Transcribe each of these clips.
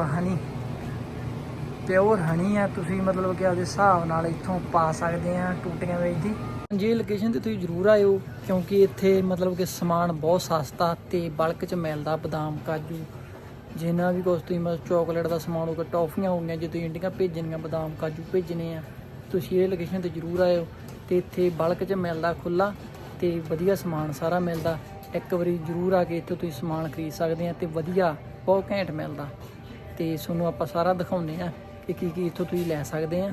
ਹਨੀ। Pure ਹਨੀ ਆ, ਤੁਸੀਂ ਮਤਲਬ ਕਿ ਆਪਦੇ ਹਿਸਾਬ ਨਾਲ ਇੱਥੋਂ ਪਾ ਸਕਦੇ ਆ ਟੂਟੀਆਂ ਵਿੱਚ ਦੀ। ਜੀ ਲੋਕੇਸ਼ਨ ਤੇ ਤੁਸੀਂ ਜ਼ਰੂਰ ਆਇਓ, ਕਿਉਂਕਿ ਇੱਥੇ ਮਤਲਬ ਕਿ ਸਮਾਨ ਬਹੁਤ ਸਸਤਾ ਤੇ ਬਲਕ ਚ ਮਿਲਦਾ ਬਦਾਮ, ਕਾਜੂ। ਜਿੰਨਾ ਵੀ ਕੁਛ ਤੁਸੀਂ ਮਤਲਬ ਚਾਕਲੇਟ ਦਾ ਸਮਾਨ ਹੋਊਗਾ, ਟੌਫੀਆਂ ਹੋਣਗੀਆਂ ਜੇ ਤੁਸੀਂ ਇੰਡੀਆਂ ਭੇਜਣੀਆਂ ਬਦਾਮ, ਕਾਜੂ ਭੇਜਣੇ ਆ, ਤੁਸੀਂ ਇਹ ਲੋਕੇਸ਼ਨ ਤੇ ਜ਼ਰੂਰ ਆਇਓ ਤੇ ਇੱਥੇ ਬਲਕ ਚ ਮਿਲਦਾ ਖੁੱਲਾ ਤੇ ਵਧੀਆ ਸਮਾਨ ਸਾਰਾ ਮਿਲਦਾ। ਇੱਕ ਵਾਰੀ ਜ਼ਰੂਰ ਆ ਕੇ ਇੱਥੇ ਤੁਸੀਂ ਸਮਾਨ ਖਰੀਦ ਸਕਦੇ ਆ ਤੇ ਵਧੀਆ, ਬਹੁਤ ਘੈਂਟ ਮਿਲਦਾ। ਤੇ ਤੁਹਾਨੂੰ ਆਪਾਂ ਸਾਰਾ ਦਿਖਾਉਂਦੇ ਆ ਕਿ ਕੀ ਕੀ ਇੱਥੋਂ ਤੁਸੀਂ ਲੈ ਸਕਦੇ ਆ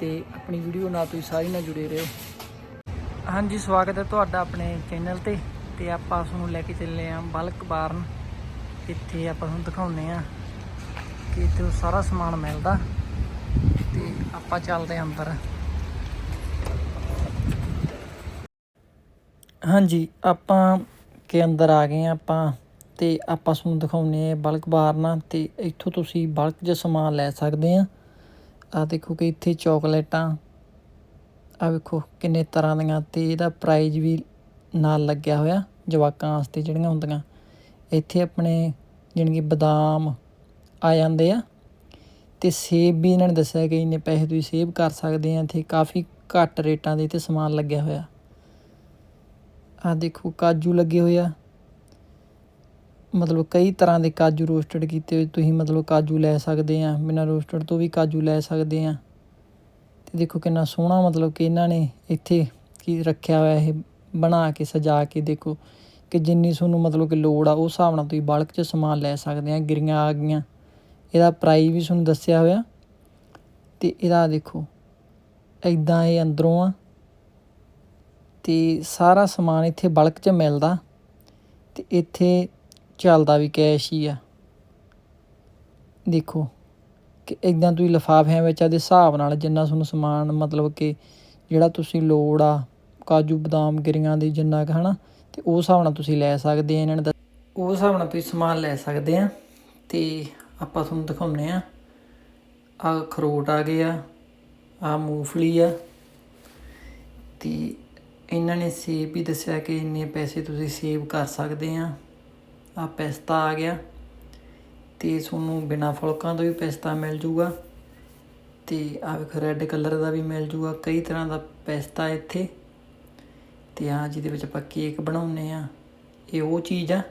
ਤੇ ਆਪਣੀ ਵੀਡੀਓ ਨਾਲ ਤੁਸੀਂ ਸਾਰੀ ਨਾਲ ਜੁੜੇ ਰਹੋ। ਹਾਂਜੀ, ਸਵਾਗਤ ਹੈ ਤੁਹਾਡਾ ਆਪਣੇ ਚੈਨਲ ਤੇ ਤੇ ਆਪਾਂ ਤੁਹਾਨੂੰ ਲੈ ਕੇ ਚੱਲੇ ਆ ਬਲਕ ਬਾਰਨ। ਇੱਥੇ ਆਪਾਂ ਤੁਹਾਨੂੰ ਦਿਖਾਉਂਦੇ ਆ ਕਿ ਇੱਥੇ ਸਾਰਾ ਸਮਾਨ ਮਿਲਦਾ ਤੇ ਆਪਾਂ ਚੱਲਦੇ ਆਂ ਅੰਦਰ। ਹਾਂਜੀ, ਆਪਾਂ ਕੇ ਅੰਦਰ ਆ ਗਏ ਆ ਆਪਾਂ। ਤੇ ਆਪਾਂ ਤੁਹਾਨੂੰ ਦਿਖਾਉਨੇ ਆ ਬਲਕ ਬਾਰਨਾ ਤੇ ਇੱਥੋਂ ਤੁਸੀਂ ਬਲਕ 'ਚ ਸਮਾਨ ਲੈ ਸਕਦੇ ਆ ਆ ਦੇਖੋ ਕਿ ਇੱਥੇ ਚਾਕਲੇਟਾਂ ਆ ਵੇਖੋ ਕਿੰਨੇ ਤਰ੍ਹਾਂ ਦੀਆਂ ਤੇ ਇਹਦਾ ਪ੍ਰਾਈਜ਼ ਵੀ ਨਾਲ ਲੱਗਿਆ ਹੋਇਆ ਜਵਾਕਾਂ ਵਾਸਤੇ ਜਿਹੜੀਆਂ ਹੁੰਦੀਆਂ। ਇੱਥੇ ਆਪਣੇ ਜਾਣੀ ਕਿ ਬਦਾਮ ਆ ਜਾਂਦੇ ਆ, ਤੇ ਸੇਬ ਵੀ ਇਹਨਾਂ ਨੇ ਦੱਸਿਆ ਕਿ ਇੰਨੇ ਪੈਸੇ ਤੁਸੀਂ ਸੇਵ ਕਰ ਸਕਦੇ ਆ, ਇੱਥੇ ਕਾਫੀ ਘੱਟ ਰੇਟਾਂ ਦੇ ਤੇ ਸਮਾਨ ਲੱਗਿਆ ਹੋਇਆ। ਆ ਦੇਖੋ ਕਾਜੂ ਲੱਗੇ ਹੋਏ ਆ ਮਤਲਬ ਕਈ ਤਰ੍ਹਾਂ ਦੇ ਕਾਜੂ ਰੋਸਟਡ ਕੀਤੇ ਹੋਏ, ਤੁਸੀਂ ਮਤਲਬ ਕਾਜੂ ਲੈ ਸਕਦੇ ਆ, ਬਿਨਾਂ ਰੋਸਟਡ ਤੋਂ ਵੀ ਕਾਜੂ ਲੈ ਸਕਦੇ ਆ। ਤੇ ਦੇਖੋ ਕਿੰਨਾ ਸੋਹਣਾ ਮਤਲਬ ਕਿ ਇਹਨਾਂ ਨੇ ਇੱਥੇ ਕੀ ਰੱਖਿਆ ਹੋਇਆ ਇਹ ਬਣਾ ਕੇ, ਸਜਾ ਕੇ ਦੇਖੋ ਕਿ ਜਿੰਨੀ ਤੁਹਾਨੂੰ ਮਤਲਬ ਕਿ ਲੋੜ ਆ, ਉਸ ਹਿਸਾਬ ਨਾਲ ਤੁਸੀਂ ਬਲਕ 'ਚ ਸਮਾਨ ਲੈ ਸਕਦੇ ਆ, ਗਿਰੀਆਂ ਆ ਗਈਆਂ। ਇਹਦਾ ਪ੍ਰਾਈਸ ਵੀ ਤੁਹਾਨੂੰ ਦੱਸਿਆ ਹੋਇਆ। ਤੇ ਇਹਦਾ ਦੇਖੋ ਐਦਾਂ ਇਹ ਅੰਦਰੋਂ ਆ। ਤੇ ਸਾਰਾ ਸਮਾਨ ਇੱਥੇ ਬਲਕ 'ਚ ਮਿਲਦਾ। ਤੇ ਇੱਥੇ ਚੱਲਦਾ ਵੀ ਕੈਸ਼ ਹੀ ਆ। ਦੇਖੋ, ਕਿ ਇਦਾਂ ਤੁਸੀਂ ਲਿਫਾਫਿਆਂ ਵਿੱਚ ਆਦੇ ਹਿਸਾਬ ਨਾਲ ਜਿੰਨਾ ਤੁਹਾਨੂੰ ਸਮਾਨ ਮਤਲਬ ਕਿ ਜਿਹੜਾ ਤੁਸੀਂ ਲੋੜ ਆ, ਕਾਜੂ ਬਦਾਮ ਗਿਰੀਆਂ ਦੀ ਜਿੰਨਾ ਕੁ, ਹਨਾ, ਤੇ ਉਸ ਹਿਸਾਬ ਨਾਲ ਤੁਸੀਂ ਲੈ ਸਕਦੇ ਆ ਇਹਨਾਂ ਨੇ ਦੱਸ- ਉਸ ਹਿਸਾਬ ਨਾਲ ਤੁਸੀਂ ਸਮਾਨ ਲੈ ਸਕਦੇ ਆ। ਤੇ ਆਪਾਂ ਤੁਹਾਨੂੰ ਦਿਖਾਉਂਦੇ ਆ। ਆ ਖਰੋਟ ਆ ਗਏ ਆ ਆ ਮੂੰਗਫਲੀ ਆ। ਤੇ ਇਹਨਾਂ ਨੇ ਸੇਬ ਵੀ ਦੱਸਿਆ ਕਿ ਇੰਨੇ ਪੈਸੇ ਤੁਸੀਂ ਸੇਵ ਕਰ ਸਕਦੇ ਆ। ਆ ਪਿਸਤਾ ਆ ਗਿਆ ਤੇ ਤੁਹਾਨੂੰ ਬਿਨਾ ਫੁਲਕਾਂ ਤੋਂ ਵੀ ਪਿਸਤਾ ਮਿਲ ਜੂਗਾ ਤੇ ਆ ਵੇਖ ਰੈੱਡ ਕਲਰ ਦਾ ਵੀ ਮਿਲ ਜੂਗਾ, ਕਈ ਤਰ੍ਹਾਂ ਦਾ ਪਿਸਤਾ ਇੱਥੇ। ਤੇ ਆ ਜਿਹਦੇ ਵਿੱਚ ਆਪਾਂ ਕੇਕ ਬਣਾਉਨੇ ਆ ਇਹ ਉਹ ਚੀਜ਼ ਆ।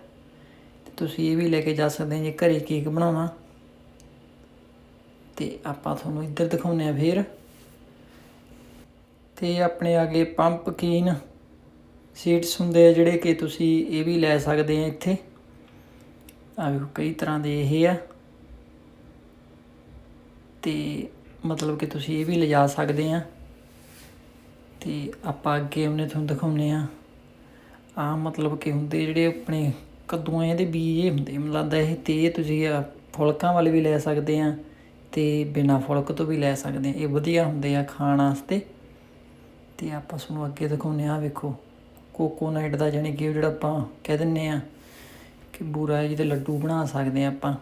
ਤੇ ਤੁਸੀਂ ਇਹ ਵੀ ਲੈ ਕੇ ਜਾ ਸਕਦੇ ਜੇ ਘਰੇ ਕੇਕ ਬਣਾਉਣਾ। ਤੇ ਆਪਾਂ ਤੁਹਾਨੂੰ ਇੱਧਰ ਦਿਖਾਉਨੇ ਆ ਫੇਰ। ਤੇ ਆਪਣੇ ਅੱਗੇ ਪੰਪਕੀਨ ਸੀਡਸ ਹੁੰਦੇ ਆ ਜਿਹੜੇ ਕਿ ਤੁਸੀਂ ਇਹ ਵੀ ਲੈ ਸਕਦੇ ਆ ਇੱਥੇ। ਆ ਵੇਖੋ, ਕਈ ਤਰ੍ਹਾਂ ਦੇ ਇਹ ਆ। ਤੇ ਮਤਲਬ ਕਿ ਤੁਸੀਂ ਇਹ ਵੀ ਲਿਜਾ ਸਕਦੇ ਆ। ਤੇ ਆਪਾਂ ਅੱਗੇ ਉਹਨੇ ਤੁਹਾਨੂੰ ਦਿਖਾਉਨੇ ਆ। ਆ ਮਤਲਬ ਕਿ ਹੁੰਦੇ ਜਿਹੜੇ ਆਪਣੇ ਕੱਦੂਆਂ ਦੇ ਬੀਜ ਇਹ ਹੁੰਦੇ, ਮੈਨੂੰ ਲੱਗਦਾ ਇਹ ਤੇ ਇਹ ਤੁਸੀਂ ਆ ਫੁਲਕਾਂ ਵਾਲੇ ਵੀ ਲੈ ਸਕਦੇ ਆ ਤੇ ਬਿਨਾ ਫੁਲਕ ਤੋਂ ਵੀ ਲੈ ਸਕਦੇ ਆ। ਇਹ ਵਧੀਆ ਹੁੰਦੇ ਆ ਖਾਣ ਵਾਸਤੇ। ਤੇ ਆਪਾਂ ਤੁਹਾਨੂੰ ਅੱਗੇ ਦਿਖਾਉਨੇ ਆ ਵੇਖੋ, ਕੋਕੋਨਟ ਦਾ ਜਾਨੀ ਕਿ ਜਿਹੜਾ ਆਪਾਂ ਕਹਿ ਦਿੰਨੇ ਆ ਕਿ ਬੂਰਾ ਜਿਹਦੇ ਲੱਡੂ ਬਣਾ ਸਕਦੇ ਆ ਆਪਾਂ।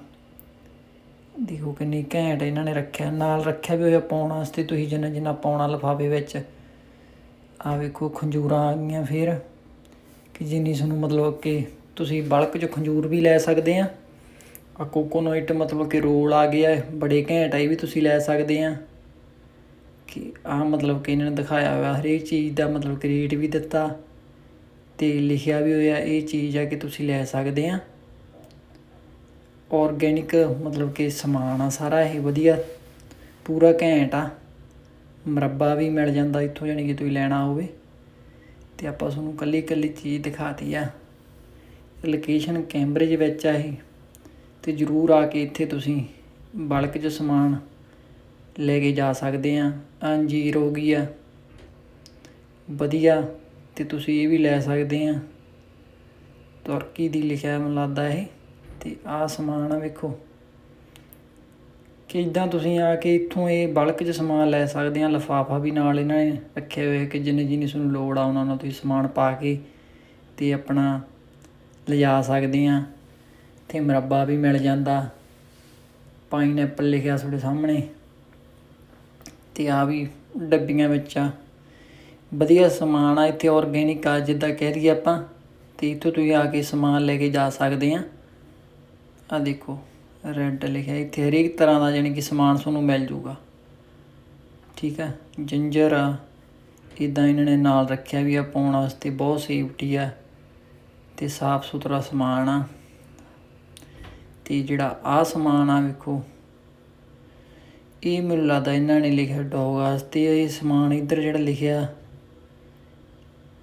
ਦੇਖੋ ਕਿੰਨੀ ਘੈਂਟ ਇਹਨਾਂ ਨੇ ਰੱਖਿਆ। ਨਾਲ ਰੱਖਿਆ ਵੀ ਹੋਇਆ ਪਾਉਣ ਵਾਸਤੇ ਤੁਸੀਂ ਜਿੰਨਾ ਜਿੰਨਾ ਪਾਉਣਾ ਲਿਫਾਫੇ ਵਿੱਚ। ਆ ਵੇਖੋ ਖੰਜੂਰਾਂ ਆ ਗਈਆਂ ਫਿਰ। ਕਿ ਜਿੰਨੀ ਤੁਹਾਨੂੰ ਮਤਲਬ ਕਿ ਤੁਸੀਂ ਬਲਕ 'ਚ ਖੰਜੂਰ ਵੀ ਲੈ ਸਕਦੇ ਆ ਆ ਕੋਕੋਨਟ ਮਤਲਬ ਕਿ ਰੋਲ ਆ ਗਿਆ ਬੜੇ ਘੈਂਟ ਆ, ਇਹ ਵੀ ਤੁਸੀਂ ਲੈ ਸਕਦੇ ਆ ਕਿ ਆ ਮਤਲਬ ਕਿ ਇਹਨਾਂ ਨੇ ਦਿਖਾਇਆ ਹੋਇਆ ਹਰੇਕ ਚੀਜ਼ ਦਾ ਮਤਲਬ ਕਿ ਰੇਟ ਵੀ ਦਿੱਤਾ। ਤੇ ਲਿਖਿਆ ਵੀ ਹੋਇਆ ਇਹ ਚੀਜ਼ ਆ ਕਿ ਤੁਸੀਂ ਲੈ ਸਕਦੇ ਆ। ਔਰਗੈਨਿਕ ਮਤਲਬ ਕਿ ਸਮਾਨ ਆ ਸਾਰਾ ਇਹ ਵਧੀਆ, ਪੂਰਾ ਘੈਂਟ ਆ। ਮਰੱਬਾ ਵੀ ਮਿਲ ਜਾਂਦਾ ਇੱਥੋਂ ਜਾਨੀ ਕਿ ਤੁਸੀਂ ਲੈਣਾ ਹੋਵੇ। ਤੇ ਆਪਾਂ ਤੁਹਾਨੂੰ ਕੱਲੀ ਕੱਲੀ ਚੀਜ਼ ਦਿਖਾਤੀ ਆ। ਲੋਕੇਸ਼ਨ ਕੈਂਬਰਿਜ ਵਿੱਚ ਆ ਇਹ। ਤੇ ਜਰੂਰ ਆ ਕੇ ਇੱਥੇ ਤੁਸੀਂ ਬਲਕ 'ਚ ਸਮਾਨ ਲੈ ਕੇ ਜਾ ਸਕਦੇ ਆ। ਅੰਜੀਰ ਹੋ ਗਈ ਆ। ਵਧੀਆ। ਅਤੇ ਤੁਸੀਂ ਇਹ ਵੀ ਲੈ ਸਕਦੇ ਆ। ਤੁਰਕੀ ਦੀ ਲਿਖਿਆ ਮੈਨੂੰ ਲੱਗਦਾ ਇਹ ਅਤੇ ਆਹ ਸਮਾਨ ਆ ਵੇਖੋ। ਕਿ ਇਦਾਂ ਤੁਸੀਂ ਆ ਕੇ ਇੱਥੋਂ ਇਹ ਬਲਕ 'ਚ ਸਮਾਨ ਲੈ ਸਕਦੇ ਆ। ਲਫਾਫਾ ਵੀ ਨਾਲ ਇਹਨਾਂ ਨੇ ਰੱਖਿਆ ਹੋਇਆ ਕਿ ਜਿੰਨੇ ਜਿੰਨੀ ਤੁਹਾਨੂੰ ਲੋੜ ਆ ਉਹਨਾਂ ਨਾਲ ਤੁਸੀਂ ਸਮਾਨ ਪਾ ਕੇ ਤੇ ਆਪਣਾ ਲਿਜਾ ਸਕਦੇ ਆ। ਤੇ ਮੁਰੱਬਾ ਵੀ ਮਿਲ ਜਾਂਦਾ। ਪਾਈਨਐਪਲ ਲਿਖਿਆ ਤੁਹਾਡੇ ਸਾਹਮਣੇ। ਤੇ ਆ ਵੀ ਡੱਬੀਆਂ ਵਿੱਚ ਆ। ਵਧੀਆ ਸਮਾਨ ਆ, ਇੱਥੇ ਔਰਗੈਨਿਕ ਆ, ਜਿੱਦਾਂ ਕਹਿ ਦਈਏ ਆਪਾਂ, ਤੇ ਇੱਥੋਂ ਤੁਸੀਂ ਆ ਕੇ ਸਮਾਨ ਲੈ ਕੇ ਜਾ ਸਕਦੇ ਆ। ਆ ਦੇਖੋ ਰੈੱਡ ਲਿਖਿਆ, ਇੱਥੇ ਹਰੇਕ ਤਰ੍ਹਾਂ ਦਾ ਯਾਨੀ ਕਿ ਸਮਾਨ ਤੁਹਾਨੂੰ ਮਿਲ ਜੂਗਾ। ਠੀਕ ਆ ਜਿੰਜਰ ਆ ਇਦਾਂ ਇਹਨਾਂ ਨੇ ਨਾਲ ਰੱਖਿਆ ਵੀ ਆ, ਪਾਉਣ ਵਾਸਤੇ ਬਹੁਤ ਸੇਫਟੀ ਆ, ਤੇ ਸਾਫ਼ ਸੁਥਰਾ ਸਮਾਨ ਆ। ਤੇ ਜਿਹੜਾ ਆ ਸਮਾਨ ਆ, ਵੇਖੋ, ਇਹ ਮੈਨੂੰ ਲੱਗਦਾ ਇਹਨਾਂ ਨੇ ਲਿਖਿਆ, ਡੌਗ ਵਾਸਤੇ ਇਹ ਸਮਾਨ ਇੱਧਰ ਜਿਹੜਾ ਲਿਖਿਆ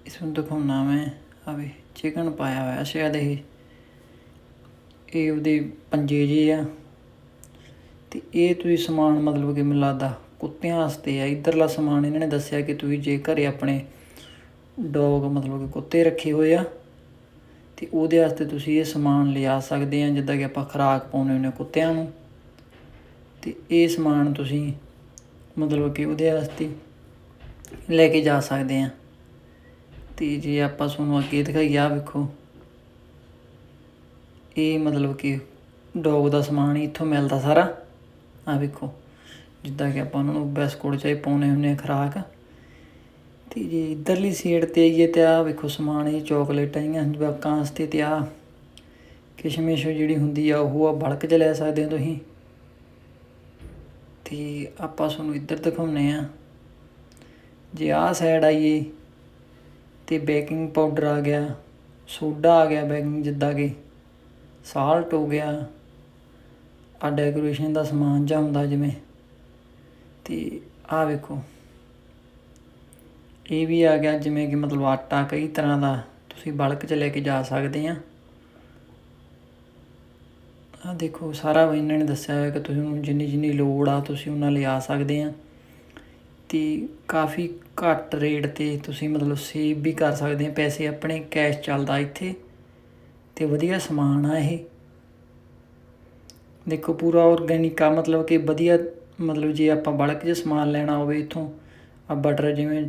ਇਸ ਨੂੰ ਦਿਖਾਉਣਾ ਮੈਂ। ਆਵੇ ਚਿਕਨ ਪਾਇਆ ਹੋਇਆ ਸ਼ਾਇਦ ਇਹ। ਇਹ ਉਹਦੇ ਪੰਜੇ ਜੇ ਆ। ਤੇ ਇਹ ਤੁਸੀਂ ਸਮਾਨ ਮਤਲਬ ਕਿ ਮੈਨੂੰ ਲੱਗਦਾ ਕੁੱਤਿਆਂ ਵਾਸਤੇ ਆ। ਇਧਰਲਾ ਸਮਾਨ ਇਹਨਾਂ ਨੇ ਦੱਸਿਆ ਕਿ ਤੁਸੀਂ ਜੇ ਘਰੇ ਆਪਣੇ ਡੌਗ ਮਤਲਬ ਕਿ ਕੁੱਤੇ ਰੱਖੇ ਹੋਏ ਆ, ਤੇ ਉਹਦੇ ਵਾਸਤੇ ਤੁਸੀਂ ਇਹ ਸਮਾਨ ਲਿਆ ਸਕਦੇ ਆ, ਜਿੱਦਾਂ ਕਿ ਆਪਾਂ ਖੁਰਾਕ ਪਾਉਂਦੇ ਹੁੰਦੇ ਹਾਂ ਕੁੱਤਿਆਂ ਨੂੰ। ਤੇ ਇਹ ਸਮਾਨ ਤੁਸੀਂ ਮਤਲਬ ਕਿ ਉਹਦੇ ਵਾਸਤੇ ਲੈ ਕੇ ਜਾ ਸਕਦੇ ਆ। ਤੇ ਜੇ ਆਪਾਂ ਤੁਹਾਨੂੰ ਅੱਗੇ ਦਿਖਾਈ ਆ ਵੇਖੋ। ਇਹ ਮਤਲਬ ਕਿ ਡੌਗ ਦਾ ਸਮਾਨ ਹੀ ਇੱਥੋਂ ਮਿਲਦਾ ਸਾਰਾ। ਆ ਵੇਖੋ, ਜਿੱਦਾਂ ਕਿ ਆਪਾਂ ਉਹਨਾਂ ਨੂੰ ਬਿਸਕੁਟ ਚਾਹੇ ਪਾਉਣੇ ਹੁੰਦੇ ਆ ਖੁਰਾਕ। ਤੇ ਜੇ ਇਧਰਲੀ ਸਾਈਡ ਤੇ ਆਈਏ ਤੇ ਆ ਵੇਖੋ ਸਮਾਨ ਇਹ ਚਾਕਲੇਟਾਂ ਹੀ ਆ ਜਵਾਕਾਂ ਵਾਸਤੇ ਤੇ ਆ ਕਿਸ਼ਮਿਸ਼ ਜਿਹੜੀ ਹੁੰਦੀ ਆ, ਉਹ ਆ ਬਲਕ ਚ ਲੈ ਸਕਦੇ ਹੋ ਤੁਸੀਂ। ਤੇ ਆਪਾਂ ਤੁਹਾਨੂੰ ਇੱਧਰ ਦਿਖਾਉਨੇ ਆ। ਜੇ ਆਹ ਸਾਈਡ ਆਈਏ ਅਤੇ ਬੇਕਿੰਗ ਪਾਊਡਰ ਆ ਗਿਆ, ਸੋਡਾ ਆ ਗਿਆ ਬੈਕਿੰਗ ਜਿੱਦਾਂ ਕਿ, ਸਾਲਟ ਹੋ ਗਿਆ। ਆ ਡੈਕੋਰੇਸ਼ਨ ਦਾ ਸਮਾਨ ਜਿਹਾ ਹੁੰਦਾ ਜਿਵੇਂ। ਅਤੇ ਆਹ ਵੇਖੋ। ਇਹ ਵੀ ਆ ਗਿਆ ਜਿਵੇਂ ਕਿ ਮਤਲਬ ਆਟਾ ਕਈ ਤਰ੍ਹਾਂ ਦਾ ਤੁਸੀਂ ਬਲਕ ਚ ਲੈ ਕੇ ਜਾ ਸਕਦੇ ਆ। ਆ ਦੇਖੋ, ਸਾਰਾ ਇਹਨਾਂ ਨੇ ਦੱਸਿਆ ਹੋਇਆ ਕਿ ਤੁਸੀਂ ਜਿੰਨੀ ਜਿੰਨੀ ਲੋੜ ਆ, ਤੁਸੀਂ ਉਹਨਾਂ ਲਈ ਆ ਸਕਦੇ ਆ। ਅਤੇ ਕਾਫੀ ਘੱਟ ਰੇਟ ਤੇ ਤੁਸੀਂ ਮਤਲਬ ਸੇਵ ਵੀ ਕਰ ਸਕਦੇ ਆ ਪੈਸੇ ਆਪਣੇ ਕੈਸ਼ ਚੱਲਦਾ ਇੱਥੇ। ਅਤੇ ਵਧੀਆ ਸਮਾਨ ਆ ਇਹ। ਦੇਖੋ ਪੂਰਾ ਔਰਗੈਨਿਕ ਆ, ਮਤਲਬ ਕਿ ਵਧੀਆ, ਮਤਲਬ ਜੇ ਆਪਾਂ ਬਲਕ 'ਚ ਸਮਾਨ ਲੈਣਾ ਹੋਵੇ ਇੱਥੋਂ, ਆ ਬਟਰ ਜਿਵੇਂ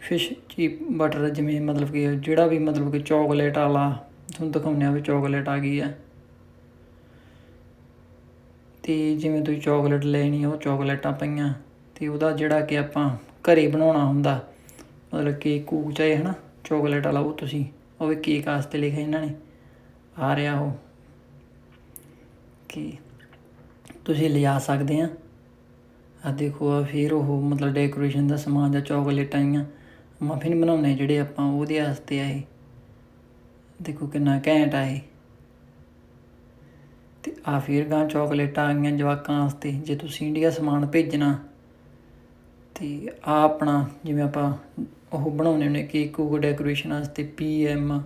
ਫਿਸ਼ ਚੀਪ ਬਟਰ ਜਿਵੇਂ ਮਤਲਬ ਕਿ ਜਿਹੜਾ ਵੀ ਮਤਲਬ ਕਿ ਚਾਕਲੇਟ ਵਾਲਾ, ਤੁਹਾਨੂੰ ਦਿਖਾਉਂਦੇ ਆ ਵੀ ਚਾਕਲੇਟ ਆ ਗਈ ਆ। ਤੇ ਜਿਵੇਂ ਤੁਸੀਂ ਚਾਕਲੇਟ ਲੈਣੀ ਆ, ਉਹ ਚਾਕਲੇਟਾਂ ਪਈਆਂ। ਅਤੇ ਉਹਦਾ ਜਿਹੜਾ ਕਿ ਆਪਾਂ ਘਰੇ ਬਣਾਉਣਾ ਹੁੰਦਾ, ਮਤਲਬ ਕੇਕ ਕੂਕ ਚਾਹੇ ਨਾ ਚੋਕਲੇਟ ਵਾਲਾ ਉਹ ਤੁਸੀਂ, ਉਹ ਵੀ ਕੇਕ ਵਾਸਤੇ ਲਿਖਿਆ ਇਹਨਾਂ ਨੇ, ਆ ਰਿਹਾ ਉਹ। ਕਿ ਤੁਸੀਂ ਲਿਜਾ ਸਕਦੇ ਆ। ਆ ਦੇਖੋ ਆ ਫਿਰ ਉਹ ਮਤਲਬ ਡੈਕੋਰੇਸ਼ਨ ਦਾ ਸਮਾਨ ਜਾਂ ਚੋਕਲੇਟਾਂ ਆਈਆਂ ਮਫਿਨ ਬਣਾਉਣੇ ਜਿਹੜੇ ਆਪਾਂ ਉਹਦੇ ਵਾਸਤੇ ਆਏ ਦੇਖੋ ਕਿੰਨਾ ਘੈਂਟ ਆ ਇਹ। ਤੇ ਆ ਫਿਰ ਗਾਂ ਚਾਕਲੇਟਾਂ ਆਈਆਂ ਜਵਾਕਾਂ ਵਾਸਤੇ, ਜੇ ਤੁਸੀਂ ਇੰਡੀਆ ਸਮਾਨ ਭੇਜਣਾ ਅਤੇ ਆ ਆਪਣਾ ਜਿਵੇਂ ਆਪਾਂ ਉਹ ਬਣਾਉਂਦੇ ਹੁੰਦੇ ਕੇਕ ਕੂਕ ਡੈਕੋਰੇਸ਼ਨ ਵਾਸਤੇ ਪੀ ਐਮ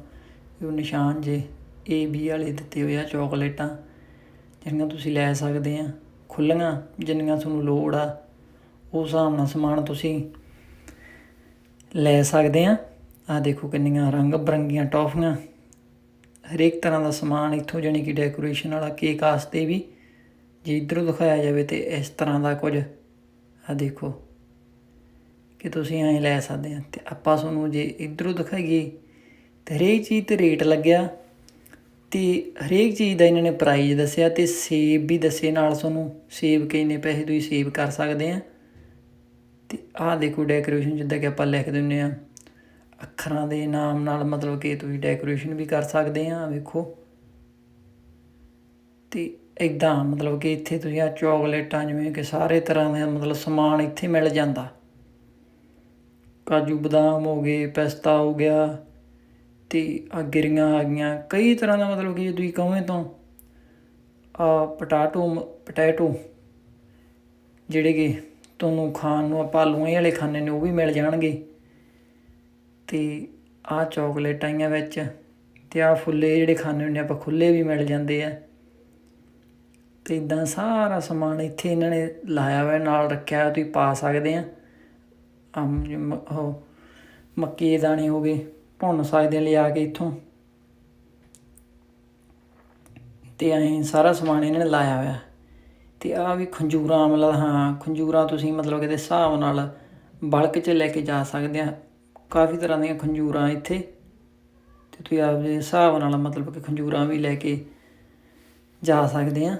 ਉਹ ਨਿਸ਼ਾਨ ਜੇ ਏ ਬੀ ਵਾਲੇ ਦਿੱਤੇ ਹੋਏ ਆ ਚਾਕਲੇਟਾਂ, ਜਿਹੜੀਆਂ ਤੁਸੀਂ ਲੈ ਸਕਦੇ ਆ। ਖੁੱਲੀਆਂ ਜਿੰਨੀਆਂ ਤੁਹਾਨੂੰ ਲੋੜ ਆ ਉਸ ਹਿਸਾਬ ਨਾਲ ਸਮਾਨ ਤੁਸੀਂ ਲੈ ਸਕਦੇ ਆ। ਆ ਦੇਖੋ ਕਿੰਨੀਆਂ ਰੰਗ ਬਰੰਗੀਆਂ ਟੌਫੀਆਂ। ਹਰੇਕ ਤਰ੍ਹਾਂ ਦਾ ਸਮਾਨ ਇੱਥੋਂ ਜਾਨੀ ਕਿ ਡੈਕੋਰੇਸ਼ਨ ਵਾਲਾ ਕੇਕ ਵਾਸਤੇ ਵੀ ਜੇ ਇਧਰੋਂ ਦਿਖਾਇਆ ਜਾਵੇ ਤੇ ਇਸ ਤਰ੍ਹਾਂ ਦਾ ਕੁਝ। ਆ ਦੇਖੋ। ਕਿ ਤੁਸੀਂ ਐਂ ਲੈ ਸਕਦੇ ਆ। ਤੇ ਆਪਾਂ ਤੁਹਾਨੂੰ ਜੇ ਇਧਰੋਂ ਦਿਖਾਈਏ, ਤੇ ਹਰੇਕ ਚੀਜ਼ ਤੇ ਰੇਟ ਲੱਗਿਆ। ਤੇ ਹਰੇਕ ਚੀਜ਼ ਦਾ ਇਹਨਾਂ ਨੇ ਪ੍ਰਾਈਸ ਦੱਸਿਆ ਤੇ ਸੇਵ ਵੀ ਦੱਸੇ, ਨਾਲ ਤੁਹਾਨੂੰ ਸੇਵ ਕਿੰਨੇ ਪੈਸੇ ਤੁਸੀਂ ਸੇਵ ਕਰ ਸਕਦੇ ਆ। ਤੇ ਆਹ ਦੇਖੋ ਡੈਕੋਰੇਸ਼ਨ ਜਿੱਦਾਂ ਕਿ ਆਪਾਂ ਲਿਖ ਦਿੰਨੇ ਆ। ਅੱਖਰਾਂ ਦੇ ਨਾਮ ਨਾਲ ਮਤਲਬ ਕਿ ਤੁਸੀਂ ਡੈਕੋਰੇਸ਼ਨ ਵੀ ਕਰ ਸਕਦੇ ਆ ਵੇਖੋ। ਤੇ ਇਦਾਂ ਮਤਲਬ ਕਿ ਇੱਥੇ ਤੁਸੀਂ ਆ ਚਾਕਲੇਟਾਂ ਜਿਵੇਂ ਕਿ ਸਾਰੇ ਤਰ੍ਹਾਂ ਦੇ ਮਤਲਬ ਸਮਾਨ ਇੱਥੇ ਮਿਲ ਜਾਂਦਾ। ਕਾਜੂ ਬਦਾਮ ਹੋ ਗਏ, ਪਿਸਤਾ ਹੋ ਗਿਆ ਤੇ ਆ ਗਿਰੀਆਂ ਆ ਗਈਆਂ। ਕਈ ਤਰ੍ਹਾਂ ਦਾ ਮਤਲਬ ਕਿ ਤੁਸੀਂ ਕਹੋਗੇ ਤਾਂ ਆ ਪਟਾਟੋ ਪਟੈਟੋ ਜਿਹੜੇ ਕਿ ਤੁਹਾਨੂੰ ਖਾਣ ਨੂੰ ਆਪਾਂ ਲੂਏ ਵਾਲੇ ਖਾਣੇ ਨੇ, ਉਹ ਵੀ ਮਿਲ ਜਾਣਗੇ। ਤੇ ਆ ਚਾਕਲੇਟ ਆਈਆਂ ਵਿੱਚ ਤੇ ਆ ਫੁੱਲੇ ਜਿਹੜੇ ਖਾਣੇ ਹੁੰਦੇ ਆਪਾਂ ਖੁੱਲੇ ਵੀ ਮਿਲ ਜਾਂਦੇ ਆ। ਤੇ ਇਦਾਂ ਸਾਰਾ ਸਮਾਨ ਇੱਥੇ ਇਹਨਾਂ ਨੇ ਲਾਇਆ ਹੋਇਆ, ਨਾਲ ਰੱਖਿਆ ਤੁਸੀਂ ਪਾ ਸਕਦੇ ਆ। ਆਮ ਉਹ ਮੱਕੀ ਦੇ ਦਾਣੇ ਹੋ ਗਏ, ਭੁੰਨ ਸਕਦੇ ਲਿਆ ਕੇ ਇੱਥੋਂ। ਤੇ ਐਂ ਸਾਰਾ ਸਮਾਨ ਇਹਨਾਂ ਨੇ ਲਾਇਆ ਹੋਇਆ। ਤੇ ਆ ਵੀ ਖੰਜੂਰਾਂ ਮਤਲਬ ਹਾਂ, ਖੰਜੂਰਾਂ ਤੁਸੀਂ ਮਤਲਬ ਕਿ ਦੇ ਹਿਸਾਬ ਨਾਲ ਬਲਕ 'ਚ ਲੈ ਕੇ ਜਾ ਸਕਦੇ ਆ ਕਾਫੀ ਤਰ੍ਹਾਂ ਦੀਆਂ ਖੰਜੂਰਾਂ ਇੱਥੇ। ਤੇ ਤੁਸੀਂ ਆਪਦੇ ਹਿਸਾਬ ਨਾਲ ਮਤਲਬ ਕਿ ਖੰਜੂਰਾਂ ਵੀ ਲੈ ਕੇ ਜਾ ਸਕਦੇ ਆ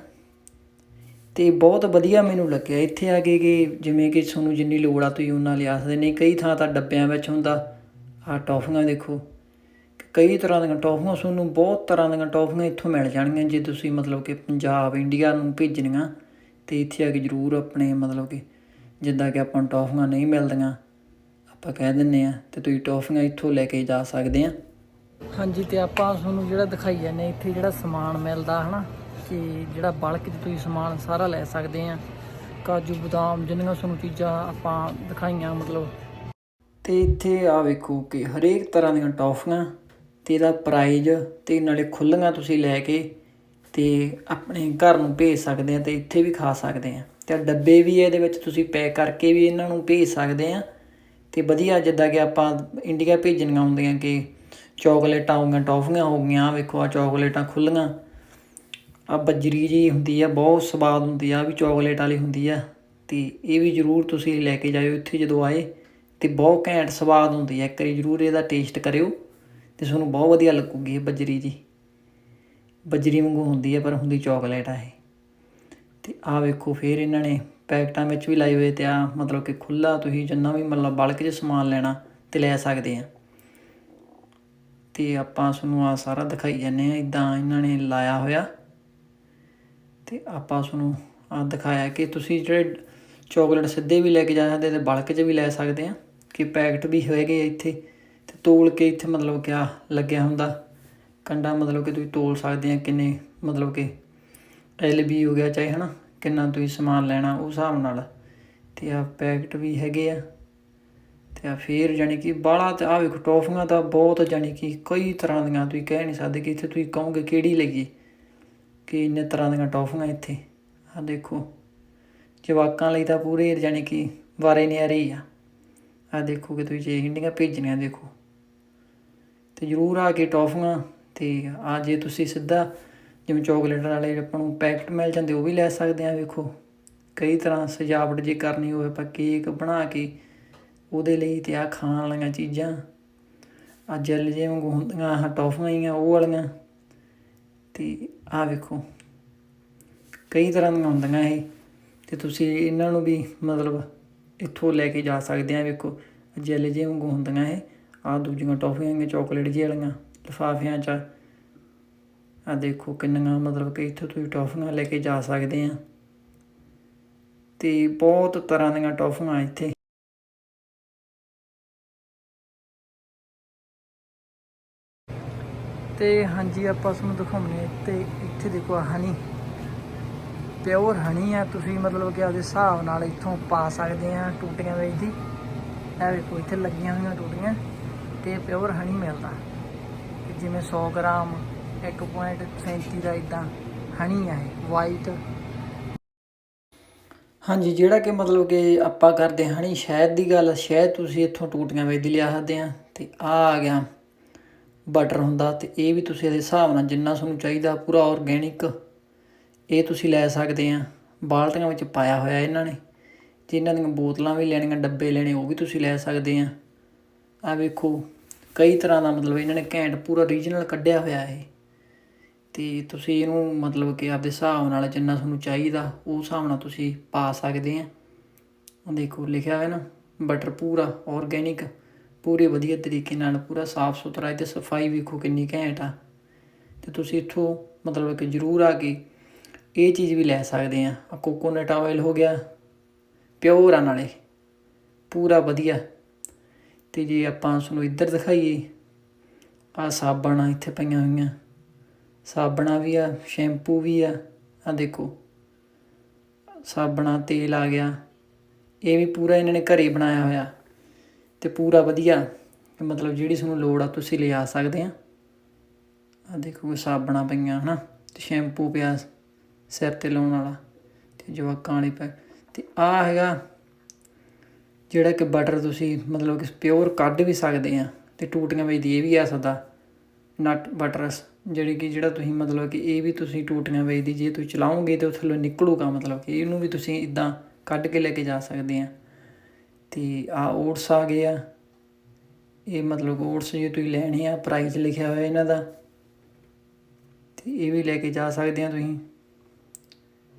ਅਤੇ ਬਹੁਤ ਵਧੀਆ ਮੈਨੂੰ ਲੱਗਿਆ ਇੱਥੇ ਆ ਕੇ ਕਿ ਜਿਵੇਂ ਕਿ ਤੁਹਾਨੂੰ ਜਿੰਨੀ ਲੋੜ ਆ ਤੁਸੀਂ ਉਹਨਾਂ ਲਿਆ ਸਕਦੇ ਨਹੀਂ ਕਈ ਥਾਂ ਤਾਂ ਡੱਬਿਆਂ ਵਿੱਚ ਹੁੰਦਾ, ਆਹ ਟੌਫੀਆਂ ਦੇਖੋ। ਕਈ ਤਰ੍ਹਾਂ ਦੀਆਂ ਟੌਫੀਆਂ, ਤੁਹਾਨੂੰ ਬਹੁਤ ਤਰ੍ਹਾਂ ਦੀਆਂ ਟੌਫੀਆਂ ਇੱਥੋਂ ਮਿਲ ਜਾਣਗੀਆਂ ਜੇ ਤੁਸੀਂ ਮਤਲਬ ਕਿ ਪੰਜਾਬ, ਇੰਡੀਆ ਨੂੰ ਭੇਜਣੀਆਂ ਤੇ ਇੱਥੇ ਆ ਕੇ ਜ਼ਰੂਰ ਆਪਣੇ ਮਤਲਬ ਕਿ ਜਿੱਦਾਂ ਕਿ ਆਪਾਂ ਨੂੰ ਟੌਫੀਆਂ ਨਹੀਂ ਮਿਲਦੀਆਂ, ਆਪਾਂ ਕਹਿ ਦਿੰਨੇ ਆ ਤੇ ਤੁਸੀਂ ਟੌਫੀਆਂ ਇੱਥੋਂ ਲੈ ਕੇ ਜਾ ਸਕਦੇ ਆ ਹਾਂਜੀ, ਤੇ ਆਪਾਂ ਤੁਹਾਨੂੰ ਜਿਹੜਾ ਦਿਖਾਈ ਜਾਂਦੇ ਇੱਥੇ ਜਿਹੜਾ ਸਮਾਨ ਮਿਲਦਾ, ਹਨਾ? ਕਿ ਜਿਹੜਾ ਬਲਕ 'ਚ ਤੁਸੀਂ ਸਮਾਨ ਸਾਰਾ ਲੈ ਸਕਦੇ ਆ। ਕਾਜੂ, ਬਦਾਮ, ਜਿੰਨੀਆਂ ਤੁਹਾਨੂੰ ਚੀਜ਼ਾਂ ਆਪਾਂ ਦਿਖਾਈਆਂ ਮਤਲਬ। ਤੇ ਇੱਥੇ ਆ ਵੇਖੋ ਕਿ ਹਰੇਕ ਤਰ੍ਹਾਂ ਦੀਆਂ ਟੌਫੀਆਂ ਤੇ ਇਹਦਾ ਪ੍ਰਾਈਜ਼ ਤੇ ਨਾਲੇ ਖੁੱਲੀਆਂ ਤੁਸੀਂ ਲੈ ਕੇ ਤੇ ਆਪਣੇ ਘਰ ਨੂੰ ਭੇਜ ਸਕਦੇ ਆ ਤੇ ਇੱਥੇ ਵੀ ਖਾ ਸਕਦੇ ਆ। ਤੇ ਡੱਬੇ ਵੀ ਇਹਦੇ ਵਿੱਚ ਤੁਸੀਂ ਪੈਕ ਕਰਕੇ ਵੀ ਇਹਨਾਂ ਨੂੰ ਭੇਜ ਸਕਦੇ ਆ। ਤੇ ਵਧੀਆ ਜਿੱਦਾਂ ਕਿ ਆਪਾਂ ਇੰਡੀਆ ਭੇਜਣੀਆਂ ਹੁੰਦੀਆਂ ਕਿ ਚਾਕਲੇਟਾਂ ਹੋ ਗਈਆਂ, ਟੌਫੀਆਂ ਹੋ ਗਈਆਂ, ਆਹ ਵੇਖੋ ਆ ਚਾਕਲੇਟਾਂ ਖੁੱਲੀਆਂ ਬੱਜਰੀ ਜਿਹੀ ਹੁੰਦੀ ਆ, ਬਹੁਤ ਸਵਾਦ ਹੁੰਦੀ ਆ ਆਹ ਵੀ ਚੋਕਲੇਟ ਵਾਲੀ ਹੁੰਦੀ ਆ। ਅਤੇ ਇਹ ਵੀ ਜ਼ਰੂਰ ਤੁਸੀਂ ਲੈ ਕੇ ਜਾਇਓ ਇੱਥੇ ਜਦੋਂ ਆਏ ਅਤੇ ਬਹੁਤ ਘੈਂਟ ਸਵਾਦ ਹੁੰਦੀ ਆ। ਇੱਕ ਵਾਰੀ ਜ਼ਰੂਰ ਇਹਦਾ ਟੇਸਟ ਕਰਿਓ ਅਤੇ ਤੁਹਾਨੂੰ ਬਹੁਤ ਵਧੀਆ ਲੱਗੂਗੀ ਇਹ ਬੱਜਰੀ ਜੀ। ਬੱਜਰੀ ਵਾਂਗੂ ਹੁੰਦੀ ਆ, ਪਰ ਹੁੰਦੀ ਚੋਕਲੇਟ ਆ ਇਹ। ਅਤੇ ਆਹ ਵੇਖੋ ਫਿਰ ਇਹਨਾਂ ਨੇ ਪੈਕਟਾਂ ਵਿੱਚ ਵੀ ਲਾਏ ਹੋਏ ਤੇ ਆ ਮਤਲਬ ਕਿ ਖੁੱਲਾ ਤੁਸੀਂ ਜਿੰਨਾ ਵੀ ਮਤਲਬ ਬਲਕ 'ਚ ਸਮਾਨ ਲੈਣਾ ਤੇ ਲੈ ਸਕਦੇ ਆ। ਤੇ ਆਪਾਂ ਤੁਹਾਨੂੰ ਆ ਸਾਰਾ ਦਿਖਾਈ ਜਾਂਦੇ ਆ, ਇਦਾਂ ਇਹਨਾਂ ਨੇ ਲਾਇਆ ਹੋਇਆ। ਅਤੇ ਆਪਾਂ ਉਸਨੂੰ ਆਹ ਦਿਖਾਇਆ ਕਿ ਤੁਸੀਂ ਜਿਹੜੇ ਚੋਕਲੇਟ ਸਿੱਧੇ ਵੀ ਲੈ ਕੇ ਜਾ ਸਕਦੇ ਅਤੇ ਬਲਕ 'ਚ ਵੀ ਲੈ ਸਕਦੇ ਆ, ਕਿ ਪੈਕਟ ਵੀ ਹੋਏਗੇ ਇੱਥੇ ਅਤੇ ਤੋਲ ਕੇ ਇੱਥੇ ਮਤਲਬ ਕਿ ਆ ਲੱਗਿਆ ਹੁੰਦਾ, ਕੰਡਾ ਮਤਲਬ ਕਿ ਤੁਸੀਂ ਤੋਲ ਸਕਦੇ ਆ ਕਿੰਨੇ, ਮਤਲਬ ਕਿ ਐਲ ਬੀ ਹੋ ਗਿਆ ਚਾਹੇ ਹੈ ਨਾ ਕਿੰਨਾ ਤੁਸੀਂ ਸਮਾਨ ਲੈਣਾ ਉਸ ਹਿਸਾਬ ਨਾਲ ਅਤੇ ਆ ਪੈਕਟ ਵੀ ਹੈਗੇ ਆ, ਤੇ ਆ ਫੇਰ ਜਾਨੀ ਕਿ ਬਾਲਾ ਤੇ ਆ ਵੇਖੋ, ਟੌਫੀਆਂ ਤਾਂ ਬਹੁਤ ਜਾਨੀ ਕਿ ਕਈ ਤਰ੍ਹਾਂ ਦੀਆਂ ਤੁਸੀਂ ਕਹਿ ਨਹੀਂ ਸਕਦੇ ਕਿ ਇੱਥੇ ਤੁਸੀਂ ਕਹੋਗੇ ਕਿਹੜੀ ਲਈਏ ਕਿ ਇੰਨੇ ਤਰ੍ਹਾਂ ਦੀਆਂ ਟੌਫੀਆਂ ਇੱਥੇ। ਆ ਦੇਖੋ, ਜਵਾਕਾਂ ਲਈ ਤਾਂ ਪੂਰੇ ਜਾਨੀ ਕਿ ਵਾਰੇ ਨਿਆਰੇ ਹੀ ਆ। ਆ ਦੇਖੋ ਕਿ ਤੁਸੀਂ ਜੇ ਇੰਡੀਆਂ ਭੇਜਣੀਆਂ ਦੇਖੋ। ਤੇ ਜ਼ਰੂਰ ਆ ਕੇ ਟੌਫੀਆਂ ਤੇ ਆ ਜੇ ਤੁਸੀਂ ਸਿੱਧਾ ਜਿਵੇਂ ਚਾਕਲੇਟ ਵਾਲੇ ਆਪਾਂ ਨੂੰ ਪੈਕਟ ਮਿਲ ਜਾਂਦੇ, ਉਹ ਵੀ ਲੈ ਸਕਦੇ ਆ ਵੇਖੋ। ਕਈ ਤਰ੍ਹਾਂ ਸਜਾਵਟ ਜੇ ਕਰਨੀ ਹੋਵੇ, ਆਪਾਂ ਕੇਕ ਬਣਾ ਕੇ ਉਹਦੇ ਲਈ ਤੇ ਆ ਖਾਣ ਵਾਲੀਆਂ ਚੀਜ਼ਾਂ। ਆ ਜੈਲ ਜੇ ਵਾਂਗੂ ਹੁੰਦੀਆਂ, ਆਹ ਟੌਫੀਆਂ ਉਹ ਵਾਲੀਆਂ। ਤੇ ਆਹ ਵੇਖੋ, ਕਈ ਤਰ੍ਹਾਂ ਦੀਆਂ ਹੁੰਦੀਆਂ ਇਹ, ਤੇ ਤੁਸੀਂ ਇਹਨਾਂ ਨੂੰ ਵੀ ਮਤਲਬ ਇੱਥੋਂ ਲੈ ਕੇ ਜਾ ਸਕਦੇ ਆ, ਵੇਖੋ ਜੈਲ ਜੇ ਵਾਂਗੂ ਹੁੰਦੀਆਂ ਇਹ। ਆਹ ਦੂਜੀਆਂ ਟੌਫੀਆਂ ਹੈਗੀਆਂ, ਚਾਕਲੇਟ ਜਿਹੀ ਵਾਲੀਆਂ, ਲਿਫਾਫਿਆਂ 'ਚ। ਆ ਦੇਖੋ ਕਿੰਨੀਆਂ, ਮਤਲਬ ਕਿ ਇੱਥੋਂ ਤੁਸੀਂ ਟੌਫੀਆਂ ਲੈ ਕੇ ਜਾ ਸਕਦੇ ਆ। ਤੇ ਬਹੁਤ ਤਰ੍ਹਾਂ ਦੀਆਂ ਟੌਫੀਆਂ ਇੱਥੇ। ਤੇ ਹਾਂਜੀ, ਆਪਾਂ ਤੁਹਾਨੂੰ ਦਿਖਾਉਂਦੇ ਤੇ ਇੱਥੇ ਦੇਖੋ ਹਨੀ। ਪਿਓਰ ਹਨੀ ਆ। ਤੁਸੀਂ ਮਤਲਬ ਕਿ ਆਪਦੇ ਹਿਸਾਬ ਨਾਲ ਇੱਥੋਂ ਪਾ ਸਕਦੇ ਆ ਟੂਟੀਆਂ ਵਿੱਚ ਦੀ। ਇਹ ਵੇਖੋ, ਇੱਥੇ ਲੱਗੀਆਂ ਹੋਈਆਂ ਟੂਟੀਆਂ। ਤੇ ਪਿਓਰ ਹਨੀ ਮਿਲਦਾ। ਜਿਵੇਂ 100 ਗ੍ਰਾਮ 1.37 ਦਾ ਇਦਾਂ ਹਨੀ ਆ ਇਹ ਵਾਈਟ ਹਾਂਜੀ, ਜਿਹੜਾ ਕਿ ਮਤਲਬ ਕਿ ਆਪਾਂ ਕਰਦੇ ਹਾਂ ਹਣੀ ਸ਼ਹਿਦ ਦੀ ਗੱਲ, ਸ਼ਹਿਦ ਤੁਸੀਂ ਇੱਥੋਂ ਟੂਟੀਆਂ ਵੇਚਦੀ ਲਿਆ ਸਕਦੇ ਆ। ਤੇ ਆ ਆ ਗਿਆ। ਬਟਰ ਹੁੰਦਾ ਅਤੇ ਇਹ ਵੀ ਤੁਸੀਂ ਇਹਦੇ ਹਿਸਾਬ ਨਾਲ ਜਿੰਨਾ ਤੁਹਾਨੂੰ ਚਾਹੀਦਾ ਪੂਰਾ ਔਰਗੈਨਿਕ ਇਹ ਤੁਸੀਂ ਲੈ ਸਕਦੇ ਆ। ਬਾਲਟੀਆਂ ਵਿੱਚ ਪਾਇਆ ਹੋਇਆ ਇਹਨਾਂ ਨੇ। ਜੇ ਇਹਨਾਂ ਦੀਆਂ ਬੋਤਲਾਂ ਵੀ ਲੈਣੀਆਂ, ਡੱਬੇ ਲੈਣੇ, ਉਹ ਵੀ ਤੁਸੀਂ ਲੈ ਸਕਦੇ ਆ। ਆ ਵੇਖੋ, ਕਈ ਤਰ੍ਹਾਂ ਦਾ ਮਤਲਬ ਇਹਨਾਂ ਨੇ ਘੈਂਟ ਪੂਰਾ ਰੀਜਨਲ ਕੱਢਿਆ ਹੋਇਆ ਇਹ। ਤੇ ਤੁਸੀਂ ਇਹਨੂੰ ਮਤਲਬ ਕਿ ਆਪਦੇ ਹਿਸਾਬ ਨਾਲ ਜਿੰਨਾ ਤੁਹਾਨੂੰ ਚਾਹੀਦਾ, ਉਹ ਹਿਸਾਬ ਨਾਲ ਤੁਸੀਂ ਪਾ ਸਕਦੇ ਆ। ਦੇਖੋ, ਲਿਖਿਆ ਹੋਇਆ ਨਾ ਬਟਰ ਪੂਰਾ ਆਰਗੇਨਿਕ ਪੂਰੇ ਵਧੀਆ ਤਰੀਕੇ ਨਾਲ ਪੂਰਾ ਸਾਫ਼ ਸੁਥਰਾ ਅਤੇ ਸਫ਼ਾਈ ਵੇਖੋ ਕਿੰਨੀ ਘੈਂਟ ਆ। ਅਤੇ ਤੁਸੀਂ ਇੱਥੋਂ ਮਤਲਬ ਕਿ ਜ਼ਰੂਰ ਆ ਕੇ ਇਹ ਚੀਜ਼ ਵੀ ਲੈ ਸਕਦੇ ਆ। ਆ ਕੋਕੋਨਟ ਆਇਲ ਹੋ ਗਿਆ ਪਿਓਰ ਆ ਨਾਲੇ, ਪੂਰਾ ਵਧੀਆ। ਅਤੇ ਜੇ ਆਪਾਂ ਤੁਹਾਨੂੰ ਇੱਧਰ ਦਿਖਾਈਏ ਆ ਸਾਬਣਾਂ ਇੱਥੇ ਪਈਆਂ ਹੋਈਆਂ। ਸਾਬਣਾਂ ਵੀ ਆ ਸ਼ੈਂਪੂ ਵੀ ਆ ਆ ਦੇਖੋ। ਸਾਬਣਾ ਤੇਲ ਆ ਗਿਆ, ਇਹ ਵੀ ਪੂਰਾ ਇਹਨਾਂ ਨੇ ਘਰੇ ਬਣਾਇਆ ਹੋਇਆ। ਤੇ ਪੂਰਾ ਵਧੀਆ। ਮਤਲਬ ਜਿਹੜੀ ਤੁਹਾਨੂੰ ਲੋੜ ਆ, ਤੁਸੀਂ ਲਿਆ ਸਕਦੇ ਆ। ਆ ਦੇਖੋ ਸਾਬਣਾ ਪਈਆਂ, ਹਨਾ। ਤੇ ਸ਼ੈਂਪੂ ਪਿਆ ਸਿਰ ਤੇ ਲਾਉਣ ਵਾਲਾ ਤੇ ਜਵਾਕਾਂ ਵਾਲੀ ਪੈ ਤੇ ਆ ਹੈਗਾ ਜਿਹੜਾ ਕਿ ਬਟਰ ਤੁਸੀਂ ਮਤਲਬ ਕਿ ਪਿਓਰ ਕੱਢ ਵੀ ਸਕਦੇ ਆ ਤੇ ਟੂਟੀਆਂ ਵਿੱਚ ਦੀ ਇਹ ਵੀ ਆ ਸਕਦਾ ਨਟ ਬਟਰਸ ਜਿਹੜੀ ਕਿ ਜਿਹੜਾ ਤੁਸੀਂ ਮਤਲਬ ਕਿ ਇਹ ਵੀ ਤੁਸੀਂ ਟੂਟੀਆਂ ਵੇਚਦੀ ਜੇ ਤੁਸੀਂ ਚਲਾਓਗੇ ਤੇ ਉਹ ਥੱਲੋਂ ਨਿਕਲੂਗਾ ਮਤਲਬ ਕਿ। ਇਹਨੂੰ ਵੀ ਤੁਸੀਂ ਇਦਾਂ ਕੱਢ ਕੇ ਲੈ ਕੇ ਜਾ ਸਕਦੇ ਆ। ਅਤੇ ਆ ਓਟਸ ਆ ਗਏ ਆ। ਇਹ ਮਤਲਬ ਓਟਸ ਜੇ ਤੁਸੀਂ ਲੈਣੇ ਆ ਪ੍ਰਾਈਸ ਲਿਖਿਆ ਹੋਇਆ ਇਹਨਾਂ ਦਾ। ਤੇ ਇਹ ਵੀ ਲੈ ਕੇ ਜਾ ਸਕਦੇ ਆ ਤੁਸੀਂ।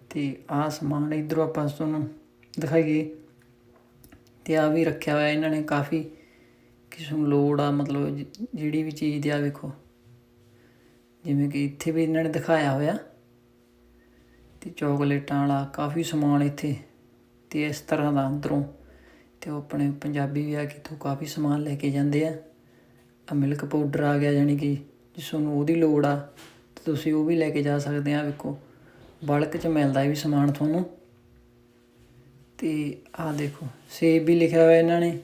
ਤੇ ਆ ਸਮਾਨ ਇਧਰੋਂ ਆਪਾਂ ਤੁਹਾਨੂੰ ਦਿਖਾਈਏ। ਤੇ ਆ ਵੀ ਰੱਖਿਆ ਹੋਇਆ ਇਹਨਾਂ ਨੇ ਕਾਫੀ ਕਿਸਮ ਲੋੜ ਆ, ਮਤਲਬ ਜਿਹੜੀ ਵੀ ਚੀਜ਼ ਦੀ ਆ ਵੇਖੋ। ਜਿਵੇਂ ਕਿ ਇੱਥੇ ਵੀ ਇਹਨਾਂ ਨੇ ਦਿਖਾਇਆ ਹੋਇਆ। ਤੇ ਚੋਕਲੇਟਾਂ ਵਾਲਾ ਕਾਫੀ ਸਮਾਨ ਇੱਥੇ। ਤੇ ਇਸ ਤਰ੍ਹਾਂ ਦਾ ਅੰਦਰੋਂ ਤੇ ਉਹ ਆਪਣੇ ਪੰਜਾਬੀ ਵੀ ਆ ਕਿ ਇੱਥੋਂ ਕਾਫੀ ਸਮਾਨ ਲੈ ਕੇ ਜਾਂਦੇ ਆ। ਆ ਮਿਲਕ ਪਾਊਡਰ ਆ ਗਿਆ ਯਾਨੀ ਕਿ ਜਿਸ ਤੁਹਾਨੂੰ ਉਹਦੀ ਲੋੜ ਆ, ਤੇ ਤੁਸੀਂ ਉਹ ਵੀ ਲੈ ਕੇ ਜਾ ਸਕਦੇ ਆ। ਵੇਖੋ, ਬਲਕ ਚ ਮਿਲਦਾ ਵੀ ਸਮਾਨ ਤੁਹਾਨੂੰ। ਤੇ ਆ ਦੇਖੋ, ਸੇਬ ਵੀ ਲਿਖਿਆ ਹੋਇਆ ਇਹਨਾਂ ਨੇ।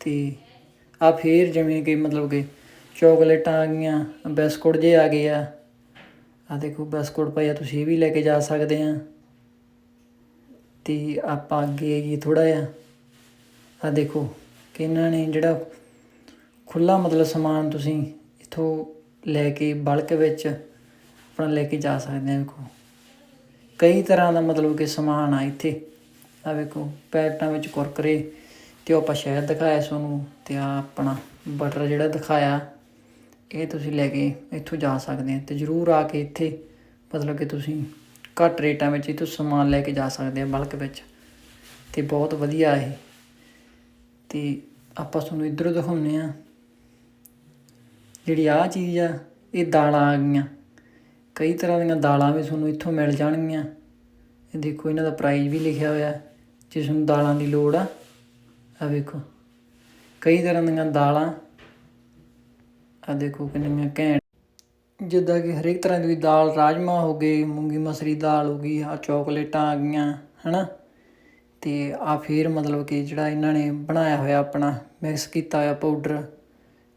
ਤੇ ਆ ਫੇਰ ਜਿਵੇਂ ਕਿ ਮਤਲਬ ਕਿ ਚੋਕਲੇਟਾਂ ਆ ਗਈਆਂ, ਬਿਸਕੁਟ ਜੇ ਆ ਗਏ ਆ। ਆ ਦੇਖੋ, ਬਿਸਕੁਟ ਪਏ ਆ, ਤੁਸੀਂ ਇਹ ਵੀ ਲੈ ਕੇ ਜਾ ਸਕਦੇ ਆ। ਤੇ ਆਪਾਂ ਅੱਗੇ ਜੀ ਥੋੜਾ ਜਿਹਾ। ਆ ਦੇਖੋ ਕਿ ਇਹਨਾਂ ਨੇ ਜਿਹੜਾ ਖੁੱਲਾ ਮਤਲਬ ਸਮਾਨ ਤੁਸੀਂ ਇਥੋਂ ਲੈ ਕੇ ਬਲਕ ਵਿੱਚ ਆਪਣਾ ਲੈ ਕੇ ਜਾ ਸਕਦੇ ਆ, ਵੇਖੋ। ਕਈ ਤਰ੍ਹਾਂ ਦਾ ਮਤਲਬ ਕਿ ਸਮਾਨ ਆ ਇੱਥੇ। ਆ ਵੇਖੋ, ਪੈਕਟਾਂ ਵਿੱਚ ਕੁਰਕਰੇ ਤੇ ਉਹ ਆਪਾਂ ਸ਼ਹਿਦ ਦਿਖਾਇਆ ਤੁਹਾਨੂੰ ਤੇ ਆ ਆਪਣਾ ਬਟਰ ਜਿਹੜਾ ਦਿਖਾਇਆ, ਇਹ ਤੁਸੀਂ ਲੈ ਕੇ ਇੱਥੋਂ ਜਾ ਸਕਦੇ ਆ। ਤੇ ਜਰੂਰ ਆ ਕੇ ਇੱਥੇ ਮਤਲਬ ਕਿ ਤੁਸੀਂ ਘੱਟ ਰੇਟਾਂ ਵਿੱਚ ਇੱਥੋਂ ਸਮਾਨ ਲੈ ਕੇ ਜਾ ਸਕਦੇ ਆ ਬਲਕ ਵਿੱਚ। ਤੇ ਬਹੁਤ ਵਧੀਆ ਇਹ। ਤੇ ਆਪਾਂ ਤੁਹਾਨੂੰ ਇਧਰੋਂ ਦਿਖਾਉਂਦੇ ਆ ਜਿਹੜੀ ਆ ਚੀਜ਼ ਆ, ਇਹ ਦਾਲਾਂ ਆ ਗਈਆਂ। ਕਈ ਤਰ੍ਹਾਂ ਦੀਆਂ ਦਾਲਾਂ ਵੀ ਤੁਹਾਨੂੰ ਇੱਥੋਂ ਮਿਲ ਜਾਣਗੀਆਂ। ਇਹ ਦੇਖੋ, ਇਹਨਾਂ ਦਾ ਪ੍ਰਾਈਸ ਵੀ ਲਿਖਿਆ ਹੋਇਆ ਹੈ। ਜਿਸ ਦਾਲਾਂ ਦੀ ਲੋੜ ਆ। ਆ ਵੇਖੋ, ਕਈ ਤਰ੍ਹਾਂ ਦੀਆਂ ਦਾਲਾਂ। ਆ ਦੇਖੋ ਕਿੰਨੀਆਂ ਘੈਂਟ। ਜਿੱਦਾਂ ਕਿ ਹਰੇਕ ਤਰ੍ਹਾਂ ਦੀ ਦਾਲ ਰਾਜਮਾ ਹੋ ਗਏ, ਮੂੰਗੀ ਮਸਰੀ ਦਾਲ ਹੋ ਗਈ ਆ ਚੌਕਲੇਟਾਂ ਆ ਗਈਆਂ, ਹਨਾ? ਅਤੇ ਆ ਫਿਰ ਮਤਲਬ ਕਿ ਜਿਹੜਾ ਇਹਨਾਂ ਨੇ ਬਣਾਇਆ ਹੋਇਆ ਆਪਣਾ ਮਿਕਸ ਕੀਤਾ ਹੋਇਆ ਪਾਊਡਰ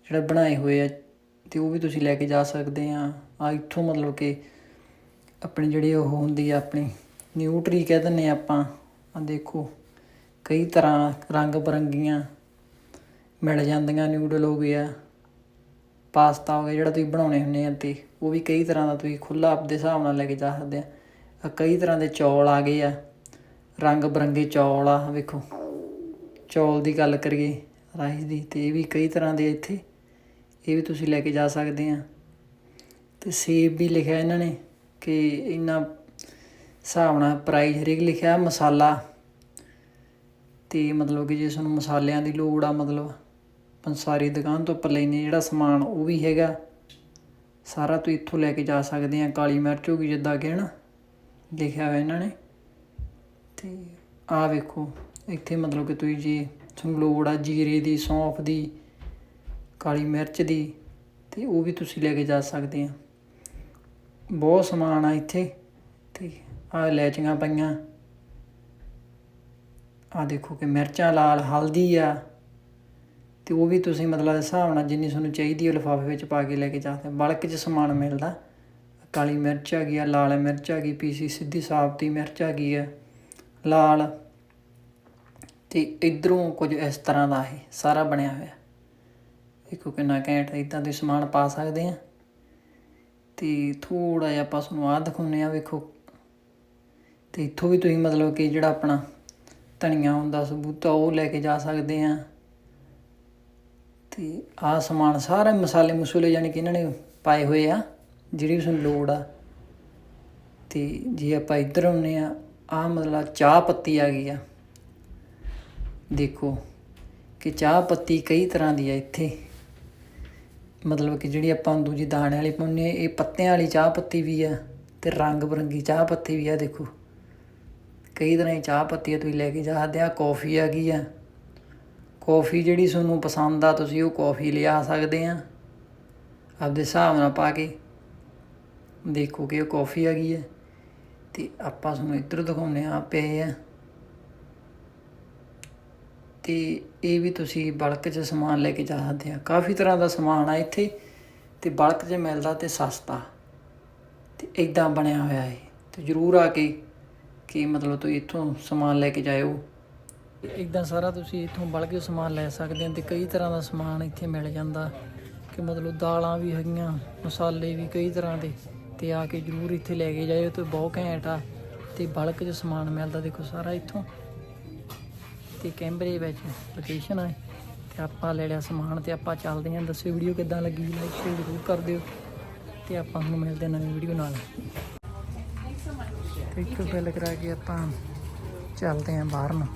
ਜਿਹੜਾ ਬਣਾਏ ਹੋਏ ਆ ਅਤੇ ਉਹ ਵੀ ਤੁਸੀਂ ਲੈ ਕੇ ਜਾ ਸਕਦੇ ਆ। ਆ ਇੱਥੋਂ ਮਤਲਬ ਕਿ ਆਪਣੀ ਜਿਹੜੀ ਉਹ ਹੁੰਦੀ ਆ, ਆਪਣੀ ਨਿਊਟਰੀ ਕਹਿ ਦਿੰਦੇ ਆ ਆਪਾਂ। ਆ ਦੇਖੋ, ਕਈ ਤਰ੍ਹਾਂ ਰੰਗ ਬਰੰਗੀਆਂ ਮਿਲ ਜਾਂਦੀਆਂ ਨਿਊਡਲ ਹੋ ਗਿਆ, ਪਾਸਤਾ ਹੋ ਗਿਆ, ਜਿਹੜਾ ਤੁਸੀਂ ਬਣਾਉਣੇ ਹੁੰਦੇ ਆ ਤੇ ਉਹ ਵੀ ਕਈ ਤਰ੍ਹਾਂ ਦਾ ਤੁਸੀਂ ਖੁੱਲਾ ਆਪਦੇ ਹਿਸਾਬ ਨਾਲ ਲੈ ਕੇ ਜਾ ਸਕਦੇ ਆ। ਆ ਕਈ ਤਰ੍ਹਾਂ ਦੇ ਚੌਲ ਆ ਗਏ ਆ। ਰੰਗ ਬਰੰਗੇ ਚੌਲ ਆ, ਵੇਖੋ। ਚੌਲ ਦੀ ਗੱਲ ਕਰੀਏ, ਰਾਈਸ ਦੀ, ਤੇ ਇਹ ਵੀ ਕਈ ਤਰ੍ਹਾਂ ਦੇ ਇੱਥੇ। ਇਹ ਵੀ ਤੁਸੀਂ ਲੈ ਕੇ ਜਾ ਸਕਦੇ ਆ। ਤੇ ਸੇਬ ਵੀ ਲਿਖਿਆ ਇਹਨਾਂ ਨੇ ਕਿ ਇੰਨਾ ਹਿਸਾਬ ਨਾਲ ਪ੍ਰਾਈਸ ਹਰੇਕ ਲਿਖਿਆ ਮਸਾਲਾ। ਤੇ ਮਤਲਬ ਕਿ ਜੇ ਤੁਹਾਨੂੰ ਮਸਾਲਿਆਂ ਦੀ ਲੋੜ ਆ, ਮਤਲਬ ਪੰਸਾਰੀ ਦੁਕਾਨ ਤੋਂ ਉੱਪਰ ਲੈਨੇ ਜਿਹੜਾ ਸਮਾਨ ਉਹ ਵੀ ਹੈਗਾ। ਸਾਰਾ ਤੁਸੀਂ ਇੱਥੋਂ ਲੈ ਕੇ ਜਾ ਸਕਦੇ ਆ, ਕਾਲੀ ਮਿਰਚ ਹੋ ਗਈ, ਜਿੱਦਾਂ ਕਿ ਨਾ ਲਿਖਿਆ ਹੋਇਆ ਇਹਨਾਂ ਨੇ। ਤੇ ਆ ਵੇਖੋ, ਇੱਥੇ ਮਤਲਬ ਕਿ ਤੁਸੀਂ ਜੇ ਤੁਹਾਨੂੰ ਲੋੜ ਆ, ਜੀਰੇ ਦੀ, ਸੌਂਫ ਦੀ, ਕਾਲੀ ਮਿਰਚ ਦੀ, ਤੇ ਉਹ ਵੀ ਤੁਸੀਂ ਲੈ ਕੇ ਜਾ ਸਕਦੇ ਆ। ਬਹੁਤ ਸਮਾਨ ਆ ਇੱਥੇ, ਤੇ ਆ ਇਲਾਇਚੀਆਂ ਪਈਆਂ। ਆ ਦੇਖੋ ਕਿ ਮਿਰਚਾਂ ਲਾਲ, ਹਲਦੀ ਆ। ਤੇ ਉਹ ਵੀ ਤੁਸੀਂ ਮਤਲਬ ਹਿਸਾਬ ਨਾਲ ਜਿੰਨੀ ਤੁਹਾਨੂੰ ਚਾਹੀਦੀ ਹੈ ਲਿਫਾਫੇ ਵਿੱਚ ਪਾ ਕੇ ਲੈ ਕੇ ਜਾ ਸਕਦੇ ਬਲਕ 'ਚ ਸਮਾਨ ਮਿਲਦਾ। ਕਾਲੀ ਮਿਰਚ ਆ ਗਈ ਆ, ਲਾਲ ਮਿਰਚ ਆ ਗਈ ਪੀਸੀ ਸਿੱਧੀ ਸਾਬਤੀ ਮਿਰਚ ਆ ਗਈ ਆ। ਲਾਲ ਤੇ ਇਧਰੋਂ ਕੁਝ ਇਸ ਤਰ੍ਹਾਂ ਦਾ ਇਹ ਸਾਰਾ ਬਣਿਆ ਹੋਇਆ। ਦੇਖੋ ਕਿੰਨਾ ਘੈਂਟ ਇਦਾਂ ਦੇ ਸਮਾਨ ਪਾ ਸਕਦੇ ਆ ਤੇ ਥੋੜਾ ਜਿਹਾ ਆਪਾਂ ਤੁਹਾਨੂੰ ਆਹ ਦਿਖਾਉਂਦੇ ਆ ਵੇਖੋ। ਤੇ ਇੱਥੋਂ ਵੀ ਤੁਸੀਂ ਮਤਲਬ ਕਿ ਜਿਹੜਾ ਆਪਣਾ ਧਨੀਆ ਹੁੰਦਾ, ਸਬੂਤਾ, ਉਹ ਲੈ ਕੇ ਜਾ ਸਕਦੇ ਆ ਤੇ ਆਹ ਸਮਾਨ ਸਾਰੇ ਮਸਾਲੇ ਮਸੂਲੇ ਯਾਨੀ ਕਿ ਇਹਨਾਂ ਨੇ ਪਾਏ ਹੋਏ ਆ, ਜਿਹੜੀ ਵੀ ਤੁਹਾਨੂੰ ਲੋੜ ਆ। ਤੇ ਜੇ ਆਪਾਂ ਇੱਧਰ ਆਉਂਦੇ ਆ ਆਹ ਮਤਲਬ ਚਾਹ ਪੱਤੀ ਆ ਗਈ ਆ। ਦੇਖੋ ਕਿ ਚਾਹ ਪੱਤੀ ਕਈ ਤਰ੍ਹਾਂ ਦੀ ਆ ਇੱਥੇ। ਮਤਲਬ ਕਿ ਜਿਹੜੀ ਆਪਾਂ ਦੂਜੀ ਦਾਣੇ ਵਾਲੀ ਪਾਉਂਦੇ ਆ ਇਹ ਪੱਤਿਆਂ ਵਾਲੀ ਚਾਹ ਪੱਤੀ ਵੀ ਆ ਤੇ ਰੰਗ ਬਰੰਗੀ ਚਾਹ ਪੱਤੀ ਵੀ ਆ, ਦੇਖੋ। ਕਈ ਤਰ੍ਹਾਂ ਦੀ ਚਾਹ ਪੱਤੀ ਆ, ਤੁਸੀਂ ਲੈ ਕੇ ਜਾ ਸਕਦੇ ਆ, ਕੌਫੀ ਆ ਗਈ ਆ। ਕੌਫੀ ਜਿਹੜੀ ਤੁਹਾਨੂੰ ਪਸੰਦ ਆ, ਤੁਸੀਂ ਉਹ ਕੌਫੀ ਲਿਆ ਸਕਦੇ ਆ। ਆਪਦੇ ਹਿਸਾਬ ਨਾਲ ਪਾ ਕੇ ਦੇਖੋ ਕਿ ਉਹ ਕੌਫੀ ਆ ਗਈ ਹੈ ਤੇ ਆਪਾਂ ਤੁਹਾਨੂੰ ਇੱਧਰ ਦਿਖਾਉਂਦੇ ਆ ਪਏ ਆ ਤੇ ਇਹ ਵੀ ਤੁਸੀਂ ਬਲਕ 'ਚ ਸਮਾਨ ਲੈ ਕੇ ਜਾ ਸਕਦੇ ਆ ਕਾਫੀ ਤਰ੍ਹਾਂ ਦਾ ਸਮਾਨ ਆ ਇੱਥੇ ਤੇ ਬਲਕ 'ਚ ਮਿਲਦਾ ਤੇ ਸਸਤਾ। ਤੇ ਇਦਾਂ ਬਣਿਆ ਹੋਇਆ ਹੈ। ਤੇ ਜਰੂਰ ਆ ਕੇ ਕਿ ਮਤਲਬ ਤੁਸੀਂ ਇੱਥੋਂ ਸਮਾਨ ਲੈ ਕੇ ਜਾਇਓ। ਇਦਾਂ ਸਾਰਾ ਤੁਸੀਂ ਇੱਥੋਂ ਬਲਕ 'ਚ ਸਮਾਨ ਲੈ ਸਕਦੇ ਆ ਤੇ ਕਈ ਤਰ੍ਹਾਂ ਦਾ ਸਮਾਨ ਇੱਥੇ ਮਿਲ ਜਾਂਦਾ। ਕਿ ਮਤਲਬ ਦਾਲਾਂ ਵੀ ਹੈਗੀਆਂ, ਮਸਾਲੇ ਵੀ ਕਈ ਤਰ੍ਹਾਂ ਦੇ। ਤੇ ਆ ਕੇ ਜਰੂਰ ਇੱਥੇ ਲੈ ਕੇ ਜਾਇਓ ਤੇ ਬਹੁਤ ਘੈਂਟ ਆ। ਤੇ ਬਲਕ 'ਚ ਸਮਾਨ ਮਿਲਦਾ ਦੇਖੋ ਸਾਰਾ ਇੱਥੋਂ। ਤੇ ਕੈਂਬਰੇ ਵਿੱਚ ਲੋਕੇਸ਼ਨ ਆ ਤੇ ਆਪਾਂ ਲੈ ਲਿਆ ਸਮਾਨ ਤੇ ਆਪਾਂ ਚੱਲਦੇ ਹਾਂ। ਦੱਸਿਓ ਵੀਡੀਓ ਕਿੱਦਾਂ ਲੱਗੀ? ਲਾਈਕ ਸ਼ੇਅਰ ਜ਼ਰੂਰ ਕਰ ਦਿਓ। ਤੇ ਆਪਾਂ ਹੁਣ ਮਿਲਦੇ ਆਂ ਨਵੀਂ ਵੀਡੀਓ ਨਾਲ। ਇੱਕ ਬਿੱਲ ਕਰਾ ਕੇ ਆਪਾਂ ਚੱਲਦੇ ਹਾਂ ਬਾਹਰ ਨੂੰ।